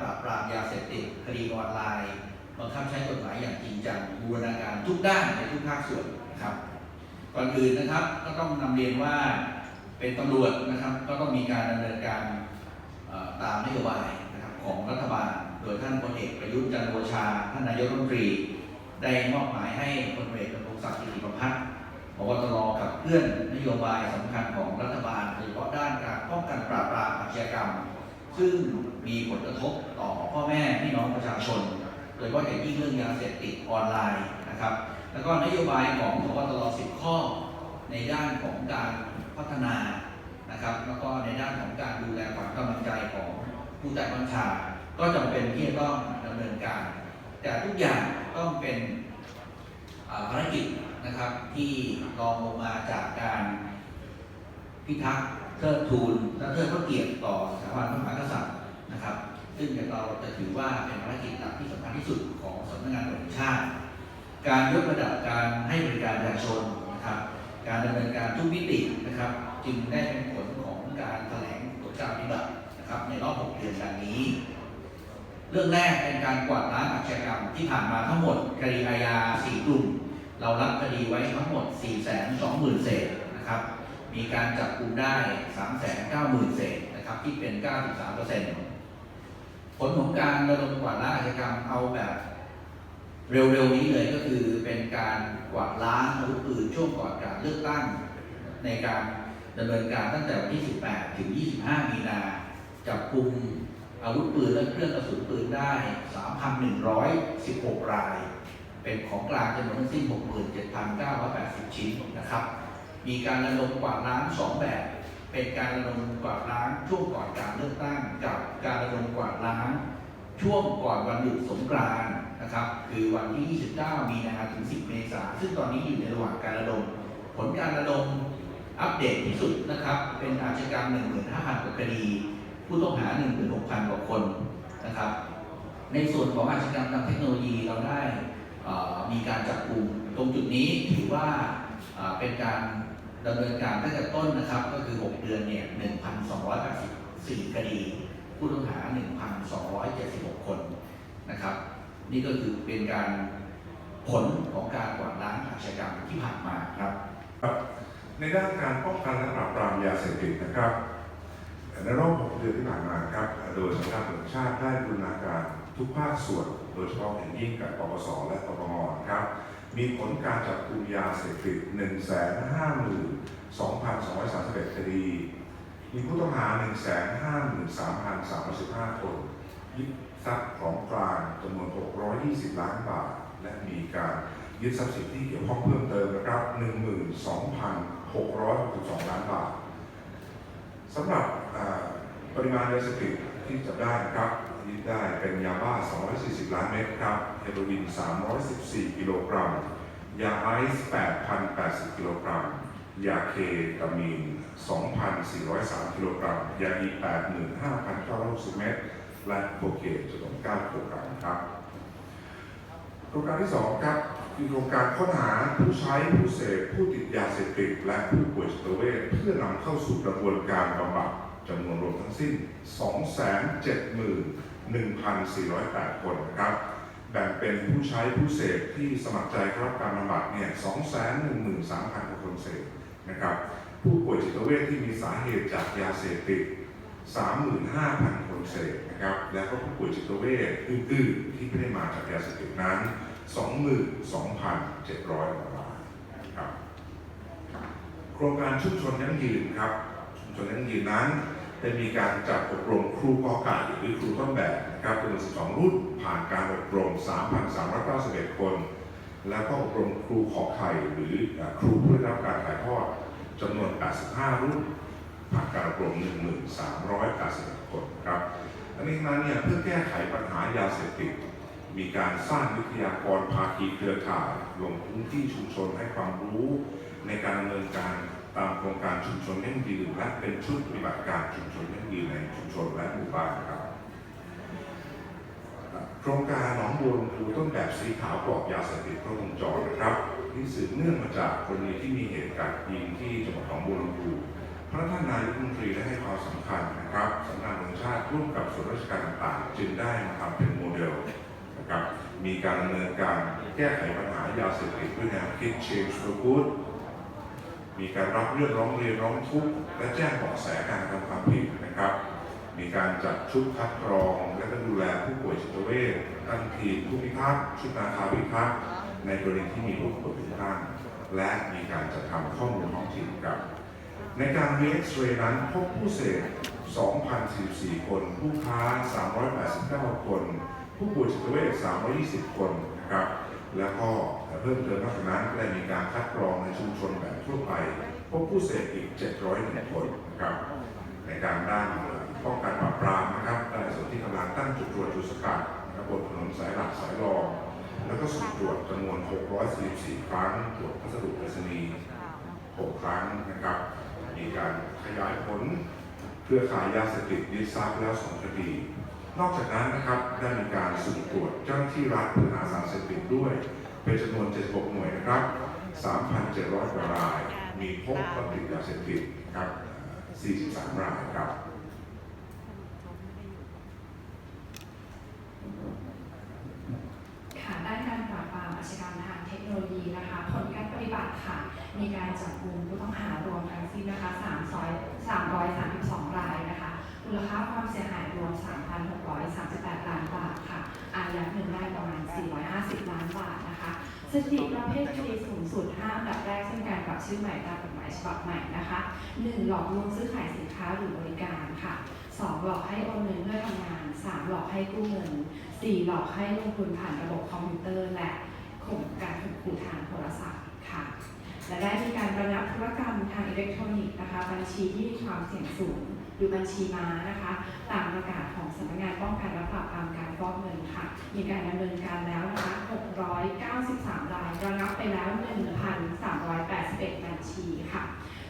ปราบปรามยาเสพติดคดีออนไลน์บังคับใช้กฎหมายอย่างจริงจังบูรณาการทุกด้านในทุกภาคส่วนนะครับก่อนอื่นนะครับก็ต้องนำเรียนว่าเป็นตำรวจนะครับ ก็ต้องมีการดำเนินการตามนโยบายนะครับของรัฐบาล โดยท่านพลเอกประยุทธ์จันทร์โอชา ท่านนายกรัฐมนตรี ได้มอบหมายให้พลเอกดำรงศักดิ์กิติประพัฒน์พบตรกับเพื่อนนโยบายสำคัญของรัฐบาลโดยเฉพาะด้านการป้องกันปราบปรามอาชญากรรม ซึ่งมีผลกระทบต่อพ่อแม่พี่น้องประชาชน โดยเฉพาะอย่างยิ่งเรื่องยาเสพติดออนไลน์นะครับ แล้วก็นโยบายของพบตร10ข้อ ในด้านของการพัฒนานะครับ แล้วก็ในด้านของการดูแลความกำลังใจของผู้ใต้บัญชา ก็จำเป็นที่จะต้องดำเนินการ แต่ทุกอย่างต้องเป็นภารกิจนะครับที่รองลงมาจากการพิทักษ์ ทิดทูนและเทิดพระเกียรติต่อสถาบันพระมหากษัตริย์นะครับ ซึ่งเราจะถือว่าเป็นภารกิจหลักที่สำคัญที่สุดของสำนักงานตำรวจแห่งชาติ การยกระดับการให้บริการประชาชนนะครับ การดำเนินการทุกมิตินะครับ จึงได้เป็นผลของการแถลงผลการปฏิบัตินะครับ ในรอบ 6 เดือนดังนี้ เรื่องแรกเป็นการกวาดล้างอาชญากรรมที่ผ่านมาทั้งหมดคดีอาญา4กลุ่ม เรารับคดีไว้ทั้งหมด 420,000เศษ มีการจับกลุ่มได้ 390,000เศษนะครับที่เป็น 93%ผลของการระดมกวาดล้างอาชญากรรมเอาแบบเร็วๆนี้เลยก็คือเป็นการกวาดล้างอาวุธปืนช่วงก่อนการเลือกตั้ง ในการดำเนินการตั้งแต่วันที่ 18 ถึง 25 มีนาจับกลุ่มอาวุธปืนและเครื่องกระสุนปืนได้ 3,116 ราย เป็นของกลางจำนวนทั้งสิ้น 67,980 ชิ้นนะครับ มีการระดมกวาดล้าง2แบบ เป็นการระดมกวาดล้างช่วงก่อนการเลือกตั้งกับการระดมกวาดล้าง ช่วงก่อนวันหยุดสงกรานต์นะครับ คือวันที่ 29 มีนาถึง 10 เมษายนซึ่งตอนนี้อยู่ในระหว่างการระดม ผลการระดมอัปเดตที่สุดนะครับ เป็นอาชญากรรม 15,000กว่าคดี ผู้ต้องหา 16,000กว่าคนนะครับ ในส่วนของอาชญากรรมทางเทคโนโลยีเราได้มีการจับกลุ่มตรงจุดนี้ถือว่าเป็นการ ดำเนินการตั้งแต่ต้นนะครับ ก็คือ 6 เดือนเนี่ย1,284คดี ผู้ต้องหา 1,276 คนนะครับ นี่ก็คือเป็นการผลของการกวาดล้างอาชญากรรมที่ผ่านมาครับ ในด้านการป้องกันและปราบปรามยาเสพติดนะครับในรอบ 6 เดือนที่ผ่านมาครับ โดยสำนักงานตำรวจแห่งชาติได้บูรณาการทุกภาคส่วน โดยเฉพาะอย่างยิ่งกับปปสและปปงครับ มีผลการจับกุมยาเสพติด 152,231 คดี มีผู้ต้องหา 153,315 คนยึดทรัพย์ของกลางจำนวน 620 ล้านบาท และมีการยึดทรัพย์สินที่เกี่ยวข้องเพิ่มเติมนะครับ 12,662 ล้านบาทสำหรับปริมาณยาเสพติดที่จับได้นะครับยึดได้เป็นยาบ้า 240 ล้านเม็ดครับ เฮโรอีน314 กิโลกรัม ยาไอซ์8,080 กิโลกรัม ยาเคตามีน 2,403 กิโลกรัม ยาอี85,960 เม็ด และโคเคนจำนวน9กิโลกรัมครับ โครงการที่ 2 ครับคือโครงการค้นหาผู้ใช้ผู้เสพผู้ติดยาเสพติดและผู้ป่วยจิตเวชเพื่อนำเข้าสู่กระบวนการบำบัดจำนวนรวมทั้งสิ้น 271,408 คนนะครับ แบ่งเป็นผู้ใช้ผู้เสพที่สมัครใจเข้ารับการบำบัดเนี่ย213,000กว่าคนเสพนะครับ ผู้ป่วยจิตเวชที่มีสาเหตุจากยาเสพติด35,000 คนเศษนะครับ และก็ผู้ป่วยจิตเวชอื่นๆที่ไม่ได้มาจากยาเสพติดนั้น 22,700กว่ารายครับ โครงการชุมชนยั่งยืนครับ ชุมชนยั่งยืนนั้น ได้มีการจัดอบรมครูกอไก่หรือครูต้นแบบนะครับจำนวน12 รุ่นผ่านการอบรม 3,391 คน แล้วก็อบรมครูขอไข่หรือครูผู้ได้รับการถ่ายทอดจำนวน 85 รุ่นผ่านการอบรม 1380คนครับอันนี้นั้นเนี่ยเพื่อแก้ไขปัญหายาเสพติดมีการสร้างวิทยากรภาคีเครือข่ายลงพื้นที่ชุมชนให้ความรู้ในการดำเนินการ ตามโครงการชุมชนยั่งยืนและเป็นชุดปฏิบัติการชุมชนยั่งยืนในชุมชนและหมู่บ้านครับโครงการหนองบัวลำพูต้นแบบสีขาวปลอดยาเสพติดครบวงจรนะครับที่สืบเนื่องมาจากกรณีที่มีเหตุการณ์ยิงที่จังหวัดหนองบัวลำพูพระท่านนายกรัฐมนตรีได้ให้ความสำคัญนะครับสำนักงานชาติร่วมกับส่วนราชการต่างจึงได้มาทำเป็นโมเดลนะครับมีการดำเนินการแก้ไขปัญหายาเสพติดด้วยแนวคิด Change for Good มีการรับเรื่องร้องเรียนร้องทุกข์และแจ้งเบาะแสการกระทำความผิดนะครับ มีการจัดชุดคัดกรอง และก็ดูแลผู้ป่วยจิตเวชตั้งทีมผู้พิทักษ์ชุดนาคาพิทักษ์ในกรณีที่มีผู้ป่วยติดตั้งและมีการจัดทำข้อมูลท้องถิ่นครับ ในการเอ็กซเรย์นั้นพบผู้เสพ2,044 คน ผู้ค้า 389 คน ผู้ป่วยจิตเวช320 คนนะครับ แล้วก็ เพิ่มเติมนอกจากนั้นได้มีการคัดกรองในชุมชนแบบทั่วไป พบผู้เสพอีก 701 คนนะครับในการด้านป้องกันปราบปรามนะครับได้ส่วนที่กำลังตั้งจุดตรวจจุดสกัดนะครับบนถนนสายหลักสายรอง แล้วก็สุ่มตรวจจำนวน 644 ครั้ง ตรวจพัสดุไปรษณีย์6ครั้งนะครับ มีการขยายผลเครือขายยาเสพติดยึดทรัพย์แล้ว2คดี นอกจากนั้นนะครับได้มีการสุ่มตรวจเจ้าหน้าที่รัฐเพื่อหาสารเสพติดด้วย เป็นจำนวน 76 หน่วยนะครับ 3,700 กว่าราย มีพบวัตถุยาเสพติดครับ 43 รายครับค่ะด้านการปราบปรามอาชญากรรมทางเทคโนโลยีนะคะ ผลการปฏิบัติค่ะ มีการจับกลุ่มผู้ต้องหารวมทั้งสิ้นนะคะ3 332รายนะคะ มูลค่าความเสียหายรวม 3,638 ล้านบาทค่ะ อายัดเงินได้ประมาณ 450 ล้านบาทนะคะ สถิติประเภทคดีสูงสุด5อันดับแรกเช่นการปรับชื่อใหม่ตามกฎหมายฉบับใหม่นะคะ 1. หลอกลวงซื้อขายสินค้าหรือบริการค่ะ 2. หลอกให้โอนเงินเพื่อทำงาน 3. หลอกให้กู้เงิน 4. หลอกให้ลงทุนผ่านระบบคอมพิวเตอร์และข่มการข่มขู่ทางโทรศัพท์ค่ะ และได้มีการระงับธุรกรรมทางอิเล็กทรอนิกส์นะคะบัญชีที่มีความเสี่ยงสูง หรือบัญชีม้านะคะ ตามประกาศของสำนักงานป้องกันและปราบปรามการฟอกเงินค่ะ มีการดำเนินการแล้วนะคะ 693 รายระงับไปแล้ว 1,381 บัญชีค่ะ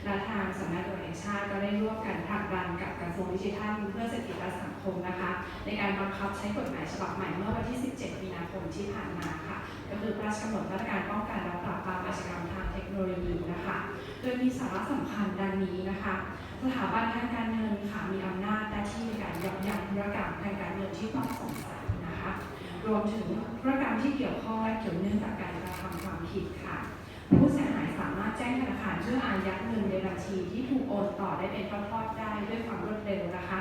และทางสำนักงานตำรวจแห่งชาติก็ได้ร่วมกันผลักดันกับกระทรวงดิจิทัลเพื่อเศรษฐกิจและสังคมนะคะ ในการบังคับใช้กฎหมายฉบับใหม่เมื่อวันที่ 17 มีนาคมที่ผ่านมาค่ะ ก็คือพระราชกำหนดมาตรการป้องกันและปราบปรามอาชญากรรมทางเทคโนโลยีนะคะ โดยมีสาระสำคัญดังนี้นะคะ สถาบันทางการเงินค่ะมีอำนาจหน้าที่ในการยับยั้งธุรกรรมทางการเงินที่ต้องสงสัยนะคะรวมถึงธุรกรรมที่เกี่ยวข้องและเกี่ยวเนื่องกับการกระทำความผิดค่ะ ผู้เสียหายสามารถแจ้งธนาคารเพื่ออายัดเงินในบัญชีที่ถูกโอนต่อได้เป็นทอดๆได้ด้วยความรวดเร็วนะคะ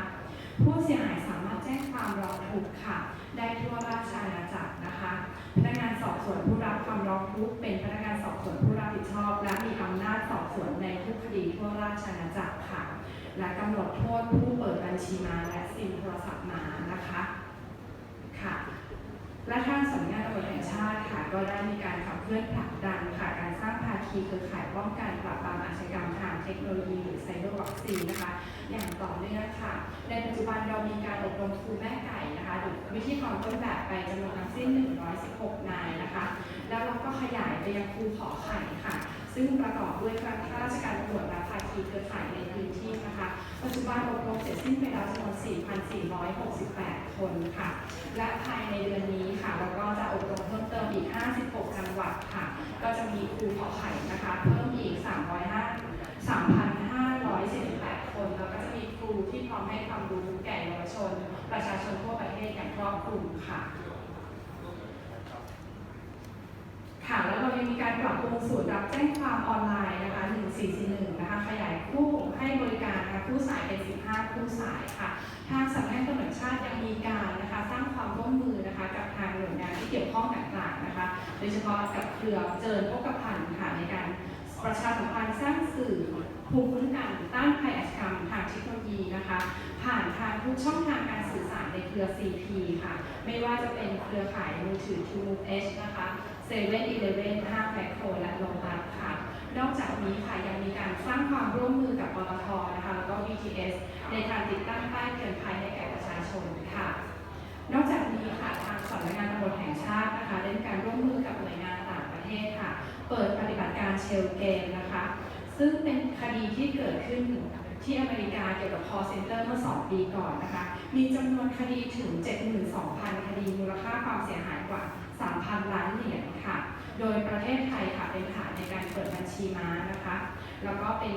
ผู้เสียหายสามารถแจ้งความร้องทุกข์ค่ะ ได้ทั่วราชอาณาจักรนะคะ พนักงานสอบสวนผู้รับความร้องทุกข์เป็นพนักงานสอบสวนผู้รับผิดชอบ และมีอำนาจสอบสวนในทุกคดีทั่วราชอาณาจักรค่ะ และกำหนดโทษผู้เปิดบัญชีม้าและซิมโทรศัพท์ม้านะคะค่ะ และทางสำนักงานตำรวจแห่งชาติค่ะก็ได้มีการขับเคลื่อนผลักดันค่ะการสร้างภาคีเครือข่ายป้องกันปราบปรามอาชญากรรมทางเทคโนโลยีหรือไซเบอร์วัคซีนนะคะ อย่างต่อเนื่องค่ะ ในปัจจุบันเรามีการอบรมครูแม่ไก่นะคะหรือวิธีกรต้นแบบไปจำนวนทั้งสิ้น 116 นายนะคะ แล้วเราก็ขยายไปยังครูขอไข่ค่ะ ซึ่งประกอบด้วยข้าราชการตำรวจและภาคีเครือข่ายในพื้นที่นะคะ ปัจจุบันอบรมเสร็จสิ้นไปแล้วจำนวน 4,468 คนค่ะ และภายในเดือนนี้ค่ะเราก็จะอบรมเพิ่มเติมอีก 56 จังหวัดค่ะ ก็จะมีครูขอไข่นะคะ เพิ่มอีก 305 3,548คน แล้วก็จะมีครูที่พร้อมให้ความรู้แก่เยาวชน ประชาชนทั่วประเทศอย่างครอบคลุมค่ะ ค่ะแล้วเรายังมีการปรับปรุงศูนย์รับแจ้งความออนไลน์นะคะ1441นะคะขยายคู่ให้บริการนะคะคู่สายเป็น 15 คู่สายค่ะ ทางสำนักงานตำรวจชาติยังมีการนะคะสร้างความร่วมมือนะคะกับทางหน่วยงานที่เกี่ยวข้องต่างๆนะคะ โดยเฉพาะกับเครือเจริญโภคภัณฑ์ค่ะในการประชาสัมพันธ์สร้างสื่อภูมิคุ้มกันต้านภัยอาชญากรรมทางเทคโนโลยีนะคะ ผ่านทางทุกช่องทางการสื่อสารในเครือ CP ค่ะ ไม่ว่าจะเป็นเครือข่ายมือถือ True e นะคะ เซเว่นอีเลเว่นห้างแมคโครและโลตัสค่ะ นอกจากนี้ค่ะยังมีการสร้างความร่วมมือกับปตทนะคะ แล้วก็ VT GPS ในการติดตั้งป้ายเตือนภัยให้แก่ประชาชนค่ะ นอกจากนี้ค่ะทางสำนักงานตำรวจแห่งชาตินะคะได้มีการร่วมมือกับหน่วยงานต่างประเทศค่ะ เปิดปฏิบัติการเชลเกมนะคะ ซึ่งเป็นคดีที่เกิดขึ้นที่อเมริกาเกี่ยวกับ call center เมื่อ 2 ปีก่อนนะคะ มีจำนวนคดีถึง 72,000 คดีมูลค่าความเสียหายกว่า 3,000 ล้านเหรียญค่ะ โดยประเทศไทยค่ะเป็นฐานในการเปิดบัญชีม้านะคะ แล้วก็เป็น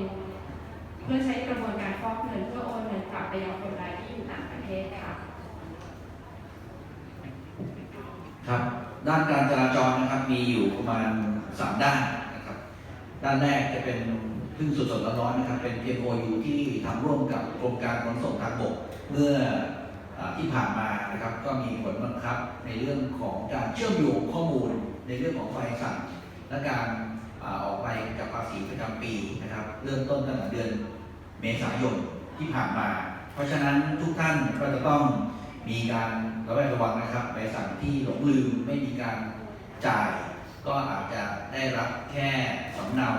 เพื่อใช้กระบวนการฟอกเงินเพื่อโอนเงินกลับไปยังคนรายที่อยู่ต่างประเทศค่ะ ครับ ด้านการจราจรนะครับมีอยู่ประมาณ 3 ด้านนะครับ ด้านแรกจะเป็นเพิ่งสดๆร้อนๆนะครับเป็น MOU ที่ทำร่วมกับกรมการขนส่งทางบกเมื่อ ที่ผ่านมานะครับก็มีผลบังคับในเรื่องของการเชื่อมโยงข้อมูลในเรื่องของใบสั่งและการออกใบกับภาษีประจำปีนะครับ เริ่มต้นตั้งแต่เดือนเมษายนที่ผ่านมา เพราะฉะนั้นทุกท่านก็จะต้องมีการระแวดระวังนะครับใบสั่งที่หลงลืมไม่มีการจ่าย ก็อาจจะได้รับแค่สำเนา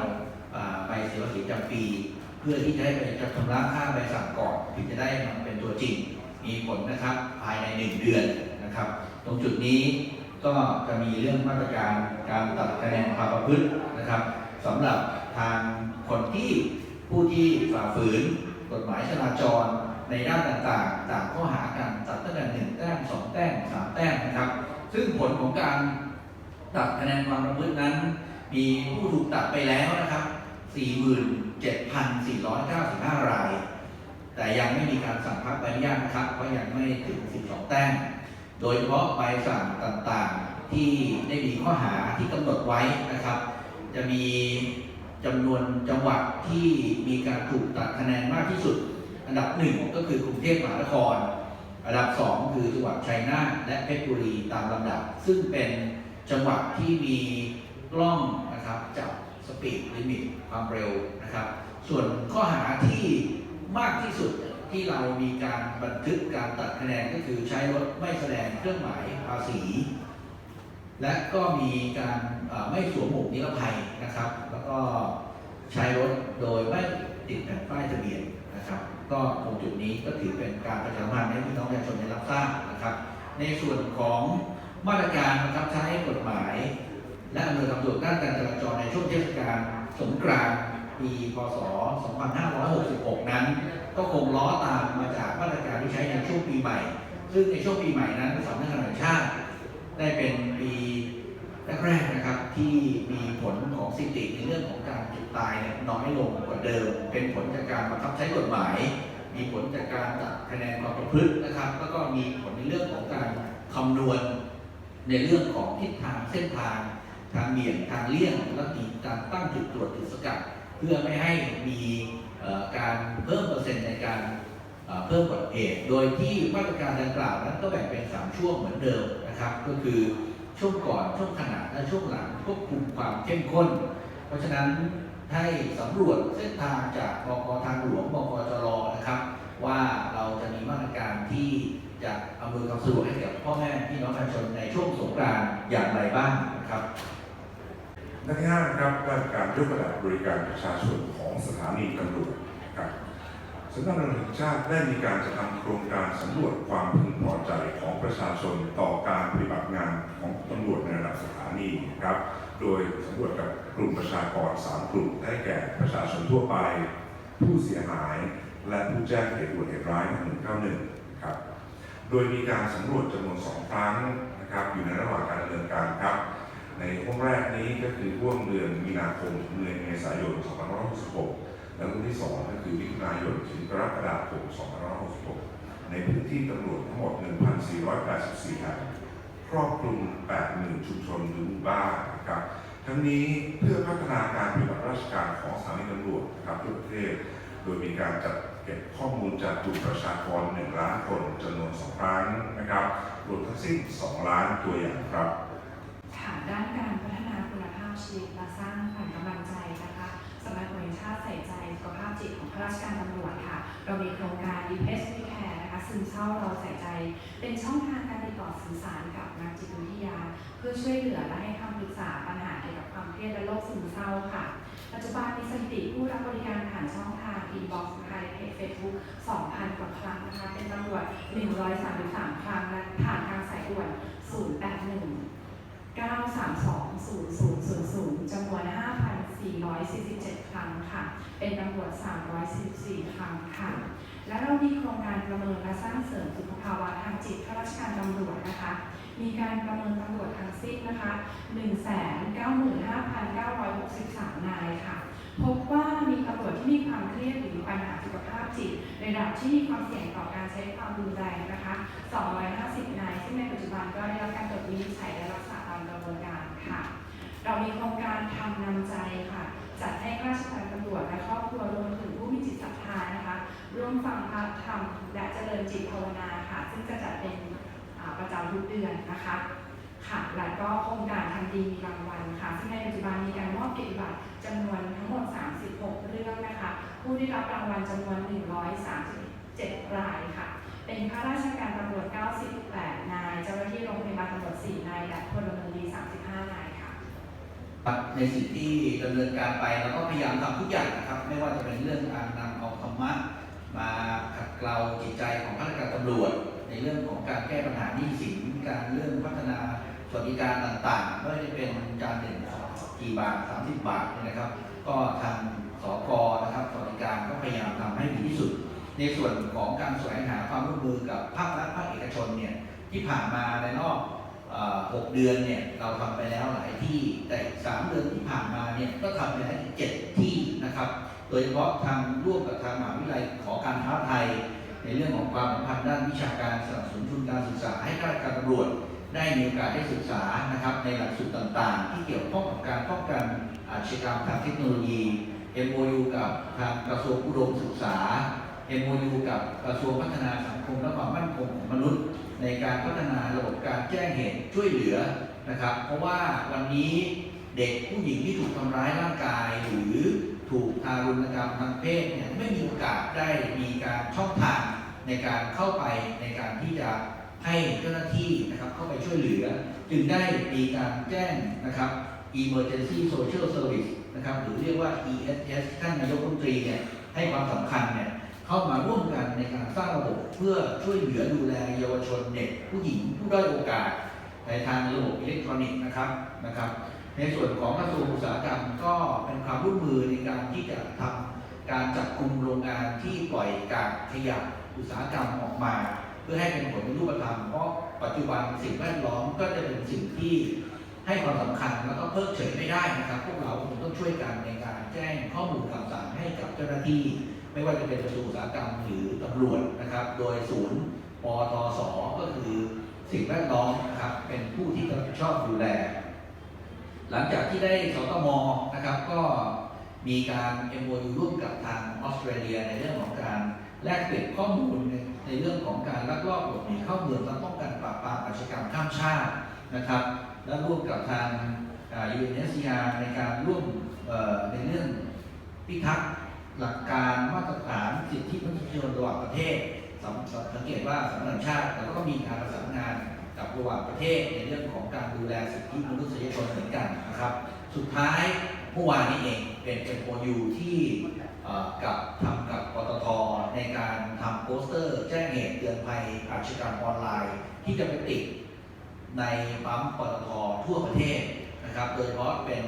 ใบเสียภาษีประจำปี เพื่อที่จะให้ไปจะชำระค่าใบสั่งก่อนถึงจะได้มาเป็นตัวจริง มีผลนะครับภายใน 1 เดือนนะครับ ตรงจุดนี้ก็จะมีเรื่องมาตรการการตัดคะแนนความประพฤตินะครับสำหรับทางคนที่ผู้ที่ฝ่าฝืนกฎหมายจราจรในด้านต่างๆต่างข้อหาการตัดตั้งแต่หนึ่งแต้มสองแต้มสามแต้มนะครับ ซึ่งผลของการตัดคะแนนความประพฤตินั้น มีผู้ถูกตัดไปแล้วนะครับ 47,495 ราย แต่ยังไม่มีการสั่งพักใบอนุญาตนะครับเพราะยังไม่ถึง 12 แต้ม โดยเฉพาะใบสั่งต่างๆที่ได้มีข้อหาที่กำหนดไว้นะครับ จะมีจำนวนจังหวัดที่มีการถูกตัดคะแนนมากที่สุด อันดับหนึ่งก็คือกรุงเทพมหานคร อันดับสองคือจังหวัดชัยนาทและเพชรบุรีตามลำดับ ซึ่งเป็นจังหวัดที่มีกล้องนะครับจับสปีดลิมิตความเร็วนะครับ ส่วนข้อหาที่ มากที่สุดที่เรามีการบันทึกการตัดคะแนนก็คือใช้รถไม่แสดงเครื่องหมายภาษี และก็มีการไม่สวมหมวกนิรภัยนะครับ แล้วก็ใช้รถโดยไม่ติดแผ่นป้ายทะเบียนนะครับ ก็ตรงจุดนี้ก็ถือเป็นการประชาสัมพันธ์ให้พี่น้องประชาชนได้รับทราบนะครับ ในส่วนของมาตรการบังคับใช้กฎหมาย และอำนวยความสะดวกด้านการจราจรในช่วงเทศกาลสงกรานต์ ปีพศ 2566 นั้น ก็คงล้อตามมาจากมาตรการที่ใช้ในช่วงปีใหม่ ซึ่งในช่วงปีใหม่นั้นสำนักงานตำรวจแห่งชาติ ได้เป็นปีแรกๆนะครับที่มีผลของสิติในเรื่องของการจุดตายน้อยลงกว่าเดิม เป็นผลจากการบังคับใช้กฎหมาย มีผลจากการตัดคะแนนความประพฤตินะครับแล้วก็มีผลในเรื่องของการคำนวณในเรื่องของทิศทางเส้นทาง ทางเบี่ยงทางเลี่ยงและมีการตั้งจุดตรวจจุดสกัด เพื่อไม่ให้มีการเพิ่มเปอร์เซ็นต์ในการเพิ่มอุบัติเหตุโดยที่มาตรการดังกล่าวนั้นก็แบ่งเป็น 3 ช่วงเหมือนเดิมนะครับ ก็คือช่วงก่อนช่วงขณะและช่วงหลังควบคุมความเข้มข้น เพราะฉะนั้นให้สำรวจเส้นทางจากบกทางหลวงบกจรนะครับ ว่าเราจะมีมาตรการที่จะอำนวยความสะดวกให้กับพ่อแม่พี่น้องประชาชนในช่วงสงกรานต์อย่างไรบ้างนะครับ ด้าที่ห้านะครับด้านการยกระดับบริการประชาชนของสถานีตำรวจครับสำนักงานแห่งชาติได้มีการจัดทำโครงการสำรวจความพึงพอใจของประชาชนต่อการปฏิบัติงานของตำรวจในระดับสถานีครับ โดยสำรวจกับกลุ่มประชากรสามกลุ่มได้แก่ประชาชนทั่วไป ผู้เสียหาย และผู้แจ้งเหตุด่วนเหตุร้าย191ครับ โดยมีการสำรวจจำนวนสองครั้งนะครับอยู่ในระหว่างการดำเนินการครับ ในห้องแรกนี้ก็คือห่วงเดือนมีนาคมถึงเดือนเมษายน 2566 และห้องที่ 2 ก็คือมิถุนายนถึงกรกฎาคม 2566 ในพื้นที่ตำรวจทั้งหมด 1,484แห่งครอบคลุม 80,000 ชุมชนหรือหมู่บ้านนะครับ ทั้งนี้เพื่อพัฒนาการปฏิบัติราชการของสถานีตำรวจนะครับทั่วประเทศ โดยมีการจัดเก็บข้อมูลจากกลุ่มประชากร 1 ล้านคนจำนวน 2 ครั้งนะครับ รวมทั้งสิ้น 2 ล้านตัวอย่างครับ ค่ะด้านการพัฒนาคุณภาพ ชีวิตและสร้างขวัญกำลังใจนะคะสำนักงานตำรวจแห่งชาติใส่ใจสุขภาพจิตของข้าราชการตำรวจค่ะ เรามีโครงการ d p s We Care นะคะซึมเศร้าเราใส่ใจ เป็นช่องทางการติดต่อสื่อสารกับนักจิตวิทยา เพื่อช่วยเหลือและให้คำปรึกษาปัญหาเกี่ยวกับความเครียดและโรคซึมเศร้าค่ะ ปัจจุบันมีสถิติผู้รับบริการผ่านช่องทางอินบ็อกซ์นะคะในเพจเฟซบุ๊ก2,000 กว่าครั้งนะคะ เป็นตำรวจ 133 ครั้งและผ่านทางสายด่วน081 932 0000จำนวน 5,447 ครั้งค่ะ เป็นตำรวจ 344 ครั้งค่ะ และเรามีโครงการประเมินและสร้างเสริมสุขภาวะทางจิตข้าราชการตำรวจนะคะ มีการประเมินตำรวจทั้งสิ้นนะคะ 195,963 นายค่ะ พบว่ามีตำรวจที่มีความเครียดหรือปัญหาสุขภาพจิตในระดับที่มีความเสี่ยงต่อการใช้ความรุนแรงนะคะ 250 นาย ซึ่งในปัจจุบันก็ได้รับการตรวจวินิจฉัยและรักษา ระบวการค่ะ เรามีโครงการทำนำใจค่ะ จัดให้ข้าราชการตำรวจและครอบครัวรวมถึงผู้มีจิตศรัทธานะคะ ร่วมฟังพระธรรมและเจริญจิตภาวนาค่ะ ซึ่งจะจัดเป็นประจำทุกเดือนนะคะ ค่ะ และก็โครงการทำดีมีรางวัลค่ะ ซึ่งในปัจจุบันมีการมอบเกียรติบัตรจำนวนทั้งหมด 36 เรื่องนะคะ ผู้ได้รับรางวัลจำนวน 137 รายค่ะ เป็นข้าราชการตำรวจ 98 นาย เจ้าหน้าที่โรงพยาบาลตำรวจ 4 นาย และพลเมืองดี 35 นายค่ะ ครับในสิ่งที่ดำเนินการไปเราก็พยายามทำทุกอย่างนะครับ ไม่ว่าจะเป็นเรื่องการนำเอาธรรมะมาขัดเกลาจิตใจของข้าราชการตำรวจ ในเรื่องของการแก้ปัญหาหนี้สินการเรื่องพัฒนาสวัสดิการต่างๆไม่ว่าจะเป็นการเด่นกี่บาท 30 บาทเนี่ยนะครับ ก็ทางสกนะครับสวัสดิการก็พยายามทำให้ดีที่สุด ในส่วนของการแสวงหาความร่วมมือกับภาครัฐภาคเอกชนเนี่ยที่ผ่านมาในรอบเอ่อหกเดือนเนี่ยเราทำไปแล้วหลายที่แต่อีกสามเดือนที่ผ่านมาเนี่ยก็ทำไปแล้วอีกเจ็ดที่นะครับ โดยเฉพาะทางร่วมกับทางมหาวิทยาลัยขอการค้าไทย ในเรื่องของความสัมพันธ์ด้านวิชาการสนับสนุนทุนการศึกษาให้ข้าราชการตำรวจได้มีโอกาสได้ศึกษานะครับในหลักสูตรต่างๆ ที่เกี่ยวข้องกับการป้องกันอาชญากรรมทางเทคโนโลยี MOU กับทางกระทรวงอุดมศึกษา MOU กับกระทรวงพัฒนาสังคมและความมั่นคงของมนุษย์ ในการพัฒนาระบบการแจ้งเหตุช่วยเหลือนะครับ เพราะว่าวันนี้เด็กผู้หญิงที่ถูกทำร้ายร่างกาย หรือถูกทารุณกรรมทางเพศเนี่ยไม่มีโอกาสได้มีการช่องทางในการเข้าไปในการที่จะให้เจ้าหน้าที่นะครับเข้าไปช่วยเหลือ จึงได้มีการแจ้งนะครับ Emergency Social Service นะครับหรือเรียกว่า ESS ท่านนายกรัฐมนตรีเนี่ยให้ความสำคัญเนี่ย เข้ามาร่วมกันในการสร้างระบบเพื่อช่วยเหลือดูแลเยาวชนเด็กผู้หญิงผู้ด้อยโอกาส ในทางระบบอิเล็กทรอนิกส์นะครับนะครับ ในส่วนของกระทรวงอุตสาหกรรมก็เป็นความร่วมมือในการที่จะทำการจับกลุ่มโรงงานที่ปล่อยกากขยะอุตสาหกรรมออกมา เพื่อให้เป็นผลเป็นรูปธรรมเพราะปัจจุบันสิ่งแวดล้อมก็จะเป็นสิ่งที่ให้ความสำคัญแล้วก็เพิกเฉยไม่ได้นะครับ พวกเราคงต้องช่วยกันในการแจ้งข้อมูลข่าวสารให้กับเจ้าหน้าที่ ไม่ว่าจะเป็นกระทรวงอุตสาหกรรมหรือตำรวจนะครับ โดยศูนย์ปตสก็คือสิ่งแวดล้อมนะครับ เป็นผู้ที่รับผิดชอบดูแล หลังจากที่ได้สตมนะครับก็มีการ MOU ร่วมกับทางออสเตรเลียในเรื่องของการแลกเปลี่ยนข้อมูลในเรื่องของการลักลอบหลบหนีเข้าเมืองและป้องกันปราบปรามอาชญากรรมข้ามชาตินะครับ และร่วมกับทางอ่า UNHCR ในการร่วมในเรื่องพิทักษ์ หลักการมาตรฐานสิทธิมนุษยชนระหว่างประเทศสังเกตว่าสำนักชาติแล้วก็มีการประสานงานกับระหว่างประเทศในเรื่องของการดูแลสิทธิมนุษยชนเหมือนกันนะครับ สุดท้ายเมื่อวานนี้เองเป็น MOU ที่เอ่กับทำกับปตทในการทำโปสเตอร์ แจ้งเหตุเตือนภัยอาชญากรรมออนไลน์ ที่จะไปติดในปั๊มปตททั่วประเทศนะครับ โดยเฉพาะเป็น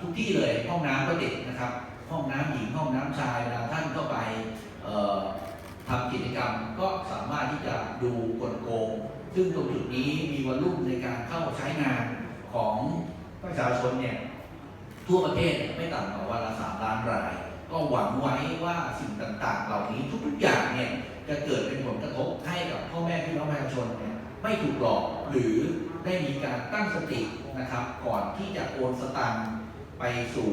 ทุกที่เลยห้องน้ำก็ติดนะครับ ห้องน้ำหญิงห้องน้ำชายเวลาท่านเข้าไปทำกิจกรรมก็สามารถที่จะดูกลโกง ซึ่งตรงจุดนี้มีวอลลุ่มในการเข้าใช้งานของประชาชนเนี่ยทั่วประเทศไม่ต่ำกว่าวันละสามล้านราย ก็หวังไว้ว่าสิ่งต่างๆ เหล่านี้ทุกๆอย่างเนี่ยจะเกิดเป็นผลกระทบให้กับพ่อแม่พี่น้องประชาชนเนี่ยไม่ถูกหลอกหรือได้มีการตั้งสตินะครับ ก่อนที่จะโอนสตังค์ไปสู่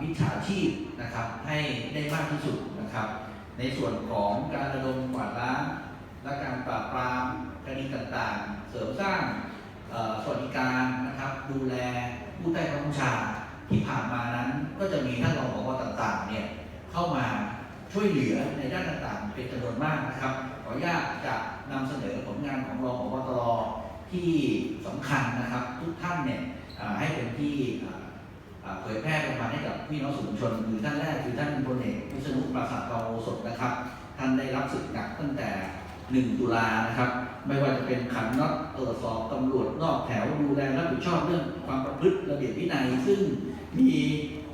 มิจฉาชีพนะครับให้ได้มากที่สุดนะครับ ในส่วนของการระดมกวาดล้างและการปราบปรามคดีต่างๆ เสริมสร้างสวัสดิการนะครับ ดูแลผู้ใต้บังคับบัญชาที่ผ่านมานั้นก็จะมีท่านรองผบต่างๆเนี่ยเข้ามาช่วยเหลือในด้านต่างๆ เป็นจำนวนมากนะครับ ขออนุญาตจะนำเสนอผลงานของรองผบตรที่สำคัญนะครับ ทุกท่านเนี่ยให้เป็นที่ เผยแพร่ประมาณให้กับพี่น้องสื่อมวลชนคือท่านแรกคือท่านพลเอกวิษณุปราศาสตร์ทองโอสถนะครับ ท่านได้รับศึกหนักตั้งแต่ 1 ตุลานะครับ ไม่ว่าจะเป็นขันน็อตตรวจสอบตำรวจนอกแถวดูแลรับผิดชอบเรื่องความประพฤติระเบียบวินัย ซึ่งมี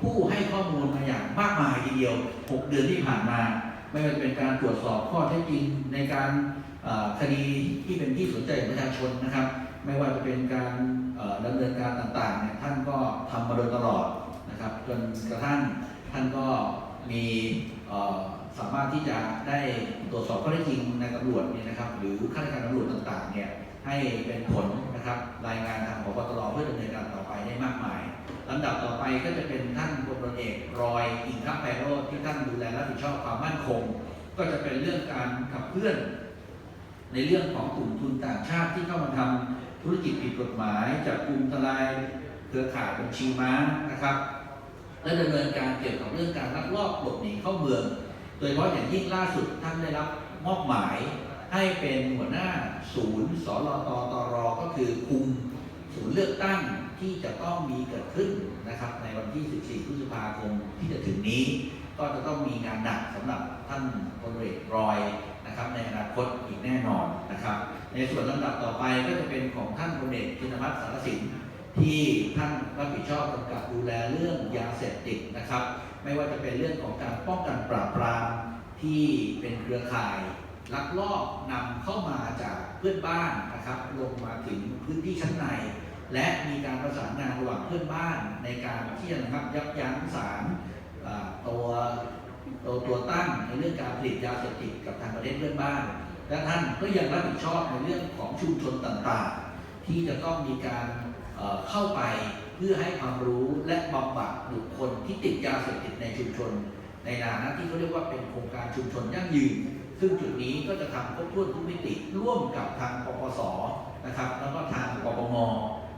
ผู้ให้ข้อมูลมาอย่างมากมายทีเดียว 6 เดือนที่ผ่านมา ไม่ว่าจะเป็นการตรวจสอบข้อเท็จจริงในการคดีที่เป็นที่สนใจของประชาชนนะครับ ไม่ว่าจะเป็นการเอ่อดำเนินการต่างๆเนี่ยท่านก็ทำมาโดยตลอดนะครับจนกระทั่งท่านก็มีสามารถที่จะได้ตรวจสอบข้อเท็จริงในตำรวจเนี่ยนะครับ หรือข้าราชการตำรวจต่างๆเนี่ยให้เป็นผลนะครับรายงานทางพบตรเพื่อดำเนินการต่อไปได้มากมายลำดับต่อไปก็จะเป็นท่านพลตรเอกรอยอิงคับไพโรธที่ท่านดูแลรับผิดชอบความมั่นคง ก็จะเป็นเรื่องการขับเคลื่อน ในเรื่องของกลุ่มทุนต่างชาติที่เข้ามาทำ ธุรกิจผิดกฎหมายจับกลุ่มทลายเครือข่ายบัญชีม้านะครับ และดำเนินการเกี่ยวกับเรื่องการลักลอบหลบหนีเข้าเมือง โดยเฉพาะอย่างยิ่งล่าสุดท่านได้รับมอบหมายให้เป็นหัวหน้าศูนย์สลตตรก็คือคุมศูนย์เลือกตั้งที่จะต้องมีเกิดขึ้นนะครับในวันที่ 14 พฤษภาคมที่จะถึงนี้ ก็จะต้องมีงานหนักสำหรับท่านพลเอกรอยนะครับ ในอนาคตอีกแน่นอนนะครับ ในส่วนลำดับต่อไปก็จะเป็นของท่านพลเอกชินวัตรสารสินที่ท่านรับผิดชอบกำกับดูแลเรื่องยาเสพติดนะครับ ไม่ว่าจะเป็นเรื่องของการป้องกันปราบปรามที่เป็นเครือข่ายลักลอบนำเข้ามาจากเพื่อนบ้านนะครับ ลงมาถึงพื้นที่ชั้นใน และมีการประสานงานระหว่างเพื่อนบ้านในการที่จะนะครับยับยั้งสาร ตัวตัวตัวตั้งในเรื่องการผลิตยาเสพติดกับทางประเทศเพื่อนบ้าน และท่านก็ยังรับผิดชอบในเรื่องของชุมชนต่างๆ ที่จะต้องมีการเข้าไปเพื่อให้ความรู้และบำบัดบุคคลที่ติดยาเสพติดในชุมชน ในฐานะที่เขาเรียกว่าเป็นโครงการชุมชนยั่งยืน ซึ่งจุดนี้ก็จะทำครบถ้วนทุกมิติร่วมกับทางปปสนะครับแล้วก็ทางปปง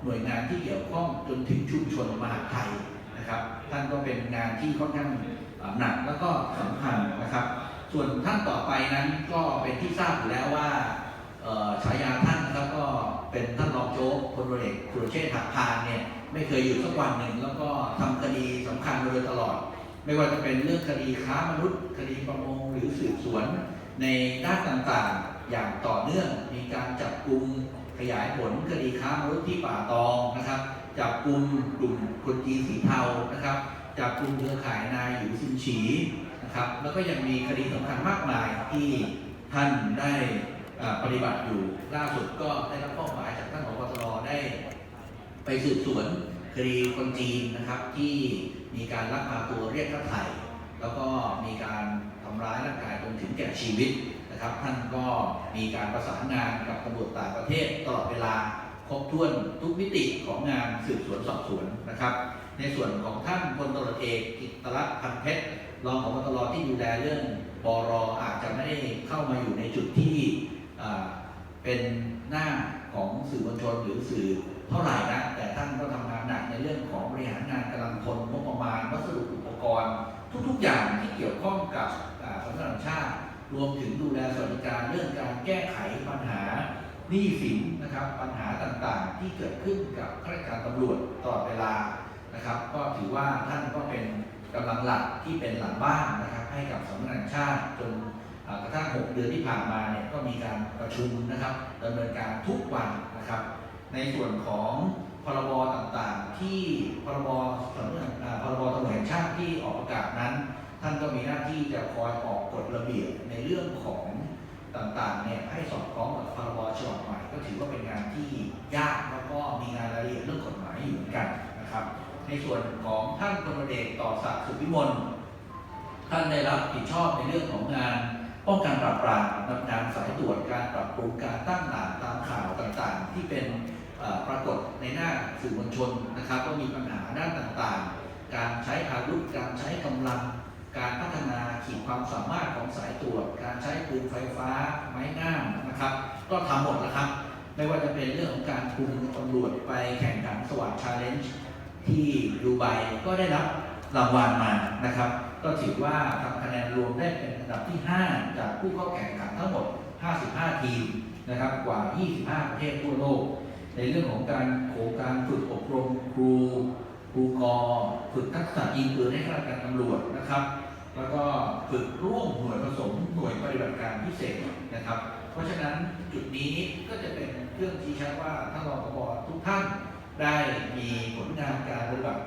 หน่วยงานที่เกี่ยวข้องจนถึงชุมชนมหาไทย นะครับ ท่านก็เป็นงานที่ค่อนข้างหนักแล้วก็สำคัญนะครับ ส่วนท่านต่อไปนั้นก็เป็นที่ทราบอยู่แล้วว่าฉายาท่านนะครับก็เป็นท่านรองโจ๊กพลเรือเอกสุรเชษฐ์หักพานเนี่ยไม่เคยหยุดสักวันหนึ่ง แล้วก็ทำคดีสำคัญมาโดยตลอด ไม่ว่าจะเป็นเรื่องคดีค้ามนุษย์ คดีประมงหรือสืบสวนในด้านต่างๆอย่างต่อเนื่องมีการจับกลุ่มขยายผลคดีค้ามนุษย์ที่ป่าตองนะครับ จับกลุ่มกลุ่มคนจีนสีเทานะครับจับกลุ่มเครือข่ายนายหยูซินฉีนะครับ แล้วก็ยังมีคดีสำคัญมากมายที่ท่านได้ปฏิบัติอยู่ล่าสุดก็ได้รับมอบหมายจากท่านผบตรได้ ไปสืบสวนคดีคนจีนนะครับที่มีการลักพาตัวเรียกค่าไถ่แล้วก็มีการทำร้ายร่างกายจนถึงแก่ชีวิตนะครับ ท่านก็มีการประสานงานกับตำรวจต่างประเทศตลอดเวลา ครบถ้วนทุกมิติของงานสืบสวนสอบสวนนะครับ ในส่วนของท่านพลตรเอกกิตรัตน์พันเพชรรองผบตรที่ดูแลเรื่องบรอาจจะไม่ได้เข้ามาอยู่ในจุดที่เป็นหน้าของสื่อมวลชนหรือสื่อเท่าไหร่นะแต่ท่านก็ทำงานหนักในเรื่องของบริหารงานกำลังคนงบประมาณวัสดุอุปกรณ์ ทุกๆอย่างที่เกี่ยวข้องกับสำนักงานชาติ รวมถึงดูแลสวัสดิการเรื่องการแก้ไขปัญหา นี้สินนะครับปัญหาต่างๆที่เกิดขึ้นกับข้าราชการตำรวจตลอดเวลานะครับ ก็ถือว่าท่านก็เป็นกำลังหลักที่เป็นหลังบ้านนะครับให้กับสำนักงานชาติจนกระทั่ง 6 เดือนที่ผ่านมาเนี่ยก็มีการประชุมนะครับดำเนินการทุกวันนะครับ ในส่วนของพรบต่างๆ ที่พรบสำนักอ่าพรบตำรวจแห่งชาติที่ออกประกาศนั้น ท่านก็มีหน้าที่จะคอยออกกฎระเบียบในเรื่องของ ต่างๆเนี่ยให้สอดคล้องกับพรบฉบับใหม่ก็ถือว่าเป็นงานที่ยากแล้วก็มีงานรายละเอียดเรื่องกฎหมายอยู่เหมือนกันนะครับ ในส่วนของท่านพลเอกต่อศักดิ์สุขวิมลท่านได้รับผิดชอบในเรื่องของงาน ป้องกันปราบปรามดำเนินการสายตรวจการปรับปรุงการตั้งด่านตามข่าวต่างๆ ที่เป็นปรากฏในหน้าสื่อมวลชนนะครับว่ามีปัญหาด้านต่างๆ การใช้อาวุธการใช้กำลัง การพัฒนาขีดความสามารถของสายตรวจ การใช้ปืนไฟฟ้า ไม้งามนะครับ ก็ทำหมดแล้วครับ ไม่ว่าจะเป็นเรื่องของการคุมตำรวจไปแข่งขันสวัสดิ์ชาเลนจ์ที่ดูไบก็ได้รับรางวัลมานะครับ ก็ถือว่าทำคะแนนรวมได้เป็นอันดับที่ 5 จากผู้เข้าแข่งขันทั้งหมด 55 ทีมนะครับกว่า 25 ประเทศทั่วโลก ในเรื่องของการโครงการฝึกอบรมครูครูกอฝึกทักษะยิงปืนให้ข้าราชการตำรวจนะครับ แล้วก็ฝึกร่วมหน่วยผสมหน่วยปฏิบัติการพิเศษนะครับ เพราะฉะนั้นจุดนี้ก็จะเป็นเครื่องชี้ชัดว่าท่านรองผบทุกท่านได้มีผลงานการปฏิบัติ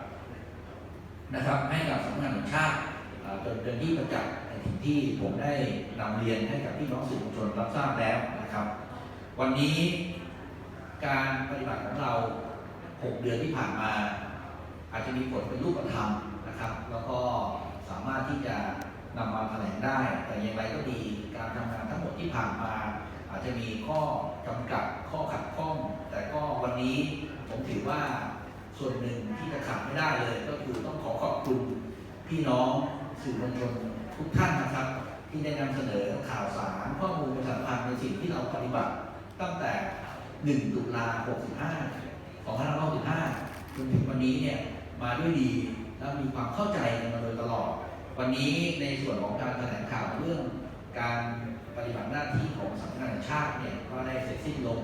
นะครับให้กับสำนักงานชาติจนเป็นที่ประจักษ์ในสิ่งที่ผมได้นำเรียนให้กับพี่น้องสื่อมวลชนรับทราบแล้วนะครับ วันนี้การปฏิบัติของเรา 6 เดือนที่ผ่านมา อาจจะมีผลเป็นรูปธรรมนะครับ แล้วก็ สามารถที่จะนำมาแถลงได้ แต่อย่างไรก็ดีการทำงานทั้งหมดที่ผ่านมา อาจจะมีข้อจำกัดข้อขัดข้อง แต่ก็วันนี้ผมถือว่าส่วนหนึ่งที่จะขาดไม่ได้เลย ก็คือต้องขอขอบคุณพี่น้องสื่อมวลชนทุกท่านนะครับ ที่ได้นำเสนอข่าวสารข้อมูลประชาสัมพันธ์ในสิ่งที่เราปฏิบัติ ตั้งแต่ 1 ตุลา65 2565จนถึงวันนี้เนี่ยมาด้วยดี และมีความเข้าใจกันมาโดยตลอด วันนี้ในส่วนของการแถลงข่าวเรื่องการปฏิบัติหน้าที่ของสำนักงานชาติเนี่ยก็ได้เสร็จสิ้นลง